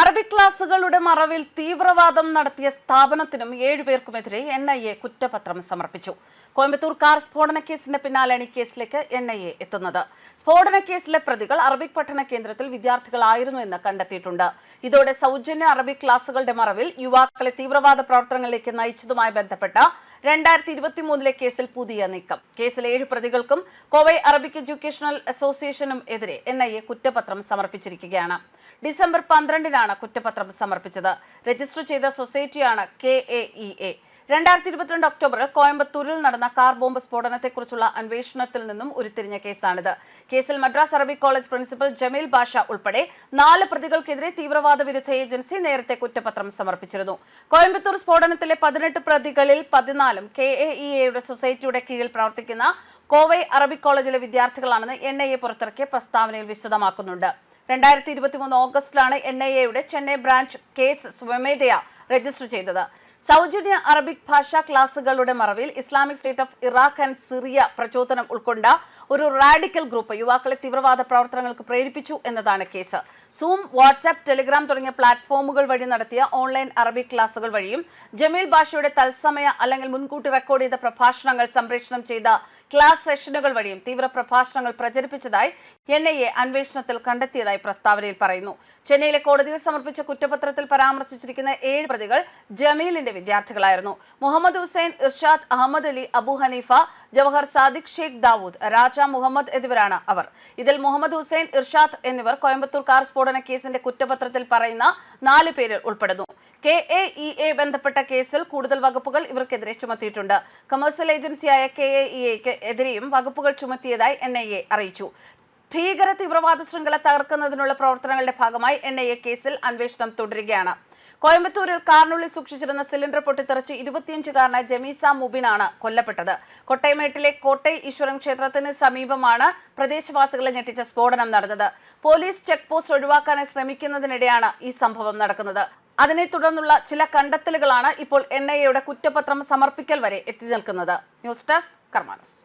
আর Arabic ക്ലാസുകളുടെ മറവിൽ തീവ്രവാദം നടത്തിയ സ്ഥാപനത്തിനും ഏഴുപേർക്കുമെതിരെ എൻ ഐ എ കുറ്റപത്രം സമർപ്പിച്ചു. കോയമ്പത്തൂർ കാർ സ്ഫോടന കേസിന്റെ പിന്നാലെയാണ് ഈ കേസിലേക്ക് എൻ ഐ എ എത്തുന്നത്. സ്ഫോടന കേസിലെ പ്രതികൾ അറബിക് പഠന കേന്ദ്രത്തിൽ വിദ്യാർത്ഥികളായിരുന്നു എന്ന് കണ്ടെത്തിയിട്ടുണ്ട്. ഇതോടെ സൗജന്യ അറബിക് ക്ലാസുകളുടെ മറവിൽ യുവാക്കളെ തീവ്രവാദ പ്രവർത്തനങ്ങളിലേക്ക് നയിച്ചതുമായി ബന്ധപ്പെട്ട രണ്ടായിരത്തി ഇരുപത്തി മൂന്നിലെ കേസിൽ പുതിയ നീക്കം. കേസിലെ ഏഴ് പ്രതികൾക്കും കോവൈ അറബിക് എഡ്യൂക്കേഷണൽ അസോസിയേഷനും എതിരെ എൻ ഐ എ കുറ്റപത്രം സമർപ്പിച്ചിരിക്കുകയാണ്. ഡിസംബർ പന്ത്രണ്ടിനാണ് കുറ്റപത്രം സമർപ്പിച്ചത്. രജിസ്റ്റർ ചെയ്ത സൊസൈറ്റിയാണ് കെ എ ഇ എ. രണ്ടായിരത്തി ഇരുപത്തിരണ്ട് ഒക്ടോബറിൽ കോയമ്പത്തൂരിൽ നടന്ന കാർ ബോംബ് സ്ഫോടനത്തെക്കുറിച്ചുള്ള അന്വേഷണത്തിൽ നിന്നും ഉരുത്തിരിഞ്ഞ കേസാണിത്. കേസിൽ മദ്രാസ് അറബി കോളേജ് പ്രിൻസിപ്പൽ ജമീൽ ബാഷ ഉൾപ്പെടെ നാല് പ്രതികൾക്കെതിരെ തീവ്രവാദ വിരുദ്ധ ഏജൻസി നേരത്തെ കുറ്റപത്രം സമർപ്പിച്ചിരുന്നു. കോയമ്പത്തൂർ സ്ഫോടനത്തിലെ പതിനെട്ട് പ്രതികളിൽ പതിനാലും കെ എ ഇ എയുടെ സൊസൈറ്റിയുടെ കീഴിൽ പ്രവർത്തിക്കുന്ന കോവൈ അറബിക് കോളേജിലെ വിദ്യാർത്ഥികളാണെന്ന് എൻ ഐ എ പുറത്തിറക്കിയ പ്രസ്താവനയിൽ വിശദമാക്കുന്നുണ്ട്. രണ്ടായിരത്തി ഇരുപത്തിമൂന്ന് ഓഗസ്റ്റിലാണ് എൻ ഐ എയുടെ ചെന്നൈ ബ്രാഞ്ച് കേസ് സ്വമേധയാ രജിസ്റ്റർ ചെയ്തത്. സൗജന്യ അറബിക് ഭാഷാ ക്ലാസുകളുടെ മറവിൽ Islamic State of Iraq and Syria പ്രചോദനം ഉൾക്കൊണ്ട ഒരു റാഡിക്കൽ ഗ്രൂപ്പ് യുവാക്കളെ തീവ്രവാദ പ്രവർത്തനങ്ങൾക്ക് പ്രേരിപ്പിച്ചു എന്നതാണ് കേസ്. സൂം വാട്സ്ആപ്പ് ടെലിഗ്രാം തുടങ്ങിയ പ്ലാറ്റ്ഫോമുകൾ വഴി നടത്തിയ ഓൺലൈൻ അറബിക് ക്ലാസുകൾ വഴിയും ജമീൽ ഭാഷയുടെ തത്സമയ അല്ലെങ്കിൽ മുൻകൂട്ടി റെക്കോർഡ് ചെയ്ത പ്രഭാഷണങ്ങൾ സംപ്രേഷണം ചെയ്ത ക്ലാസ് സെഷനുകൾ വഴിയും തീവ്ര പ്രഭാഷണങ്ങൾ പ്രചരിപ്പിച്ചതായി എൻ ഐ എ അന്വേഷണത്തിൽ കണ്ടെത്തിയതായി പ്രസ്താവനയിൽ പറയുന്നു. ചെന്നൈയിലെ കോടതിയിൽ സമർപ്പിച്ച കുറ്റപത്രത്തിൽ പരാമർശിച്ചിരിക്കുന്ന ഏഴ് പ്രതികൾ ജമീലിന്റെ വിദ്യാർത്ഥികളായിരുന്നു. മുഹമ്മദ് ഹുസൈൻ ഇർഷാദ് അഹമ്മദ് അലി അബു ഹനീഫ ജവഹർ സാദിഖ് ഷെയ്ഖ് ദാവൂദ് രാജ മുഹമ്മദ് എന്നിവരാണ് അവർ. ഇതിൽ മുഹമ്മദ് ഹുസൈൻ ഇർഷാദ് എന്നിവർ കോയമ്പത്തൂർ കാർ സ്ഫോടന കേസിന്റെ കുറ്റപത്രത്തിൽ പറയുന്ന നാല് പേരിൽ ഉൾപ്പെടുന്നു. കെ എ ഇ എ ബന്ധപ്പെട്ട കേസിൽ കൂടുതൽ വകുപ്പുകൾ ഇവർക്കെതിരെ ചുമത്തിയിട്ടുണ്ട്. കമേഴ്സ്യൽ ഏജൻസിയായ കെ എ ഇ എക്ക് എതിരെയും വകുപ്പുകൾ ചുമത്തിയതായി എൻ ഐ എ അറിയിച്ചു. ഭീകര തീവ്രവാദ ശൃംഖല തകർക്കുന്നതിനുള്ള പ്രവർത്തനങ്ങളുടെ ഭാഗമായി എൻ ഐ എ കേസിൽ അന്വേഷണം തുടരുകയാണ്. കോയമ്പത്തൂരിൽ കാറിനുള്ളിൽ സൂക്ഷിച്ചിരുന്ന സിലിണ്ടർ പൊട്ടിത്തെറിച്ച് ഇരുപത്തിയഞ്ചുകാരനായ ജമീസ മുബിനാണ് കൊല്ലപ്പെട്ടത്. കൊട്ടയമേട്ടിലെ കോട്ടൈ ഈശ്വരൻ ക്ഷേത്രത്തിന് സമീപമാണ് പ്രദേശവാസികളെ ഞെട്ടിച്ച സ്ഫോടനം നടന്നത്. പോലീസ് ചെക്ക് പോസ്റ്റ് ഒഴിവാക്കാനായി ശ്രമിക്കുന്നതിനിടെയാണ് ഈ സംഭവം നടക്കുന്നത്. അതിനെ തുടർന്നുള്ള ചില കണ്ടെത്തലുകളാണ് ഇപ്പോൾ എൻ ഐ എയുടെ കുറ്റപത്രം സമർപ്പിക്കൽ വരെ എത്തി നിൽക്കുന്നത് ന്യൂസ് ഡെസ്ക് കർമാനോസ്.